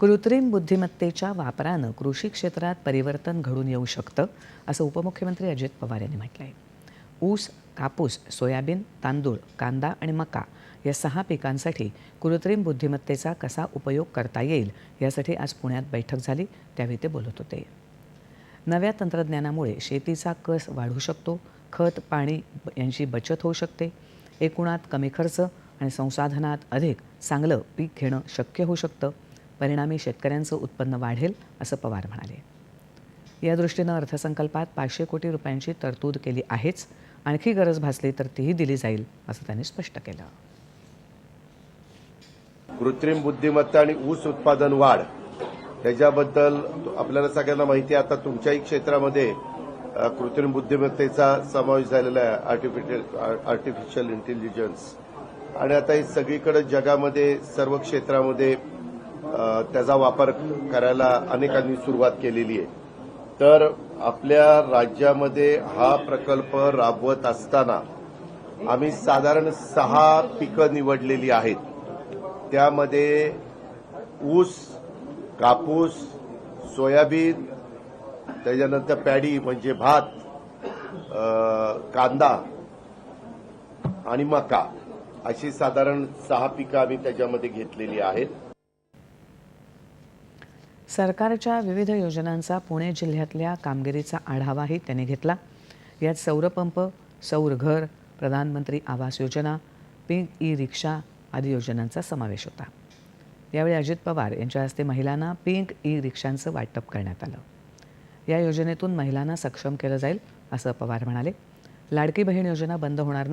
कृत्रिम बुद्धिमत्तेच्या वापरानं कृषी क्षेत्रात परिवर्तन घडून येऊ शकतं असं उपमुख्यमंत्री अजित पवार यांनी म्हटलं आहे ऊस कापूस सोयाबीन तांदूळ कांदा आणि मका या सहा पिकांसाठी कृत्रिम बुद्धिमत्तेचा कसा उपयोग करता येईल यासाठी आज पुण्यात बैठक झाली त्यावेळी ते बोलत होते. नव्या तंत्रज्ञानामुळे शेतीचा कस वाढू शकतो खत पाणी यांची बचत होऊ शकते एकूणात कमी खर्च आणि संसाधनात अधिक चांगलं पीक घेणं शक्य होऊ शकतं परिणामी शेतकऱ्यांचं उत्पन्न वाढेल असं पवार म्हणाले. या दृष्टीनं अर्थसंकल्पात पाचशे कोटी रुपयांची तरतूद केली आहेच. आणखी गरज भासली तर तीही दिली जाईल असं त्यांनी स्पष्ट केलं. कृत्रिम बुद्धिमत्ता आणि ऊस उत्पादन वाढ त्याच्याबद्दल आपल्याला सगळ्यांना माहिती आहे. आता तुमच्याही क्षेत्रामध्ये कृत्रिम बुद्धिमत्तेचा समावेश झालेला आहे आर्टिफिशियल आर्टिफिशियल इंटेलिजन्स आणि आता हे सगळीकडे जगामध्ये सर्व क्षेत्रामध्ये त्याचा वापर करायला अनेकांनी सुरुवात केलेली आहे. तर आपल्या राज्यामध्ये हा प्रकल्प राबवत असताना आम्ही साधारण सहा पिकं निवडलेली आहेत. त्यामध्ये ऊस कापूस सोयाबीन त्याच्यानंतर पॅडी म्हणजे भात कांदा आणि मका अशी साधारण सहा पिकं आम्ही त्याच्यामध्ये घेतलेली आहेत. सरकारच्या विविध योजनांचा पुणे जिल्ह्यातल्या कामगिरीचा आढावाही त्यांनी घेतला. यात सौरपंप सौर घर प्रधानमंत्री आवास योजना पिंक ई रिक्षा आदी योजनांचा समावेश होता. यावेळी अजित पवार यांच्या हस्ते महिलांना पिंक ई रिक्षांचं वाटप करण्यात आलं. या योजनेतून महिलांना सक्षम केलं जाईल असं पवार म्हणाले. लाडकी बहीण योजना बंद होणार